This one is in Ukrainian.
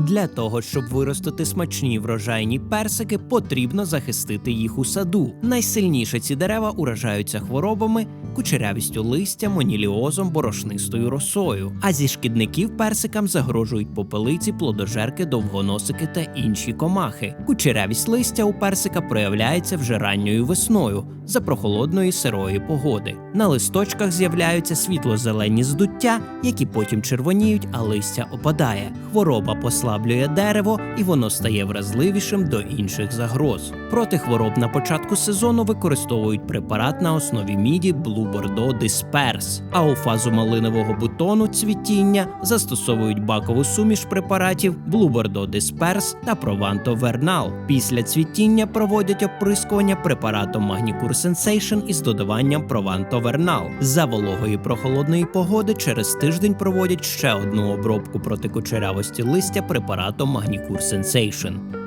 Для того, щоб виростити смачні врожайні персики, потрібно захистити їх у саду. Найсильніше ці дерева уражаються хворобами, кучерявістю листя, моніліозом, борошнистою росою. А зі шкідників персикам загрожують попелиці, плодожерки, довгоносики та інші комахи. Кучерявість листя у персика проявляється вже ранньою весною за прохолодної сирої погоди. На листочках з'являються світло-зелені здуття, які потім червоніють, а листя опадає. Хвороба послаблює дерево і воно стає вразливішим до інших загроз. Проти хвороб на початку сезону використовують препарат на основі міді Blue Bordeaux Disperse, а у фазу малинового бутону цвітіння застосовують бакову суміш препаратів Blue Bordeaux Disperse та Provanto Vernal. Після цвітіння проводять оприскування препаратом Magnicure Sensation із додаванням Provanto Vernal. За вологої прохолодної погоди через тиждень проводять ще одну обробку проти кучерявості листя препаратом Magnicure Sensation.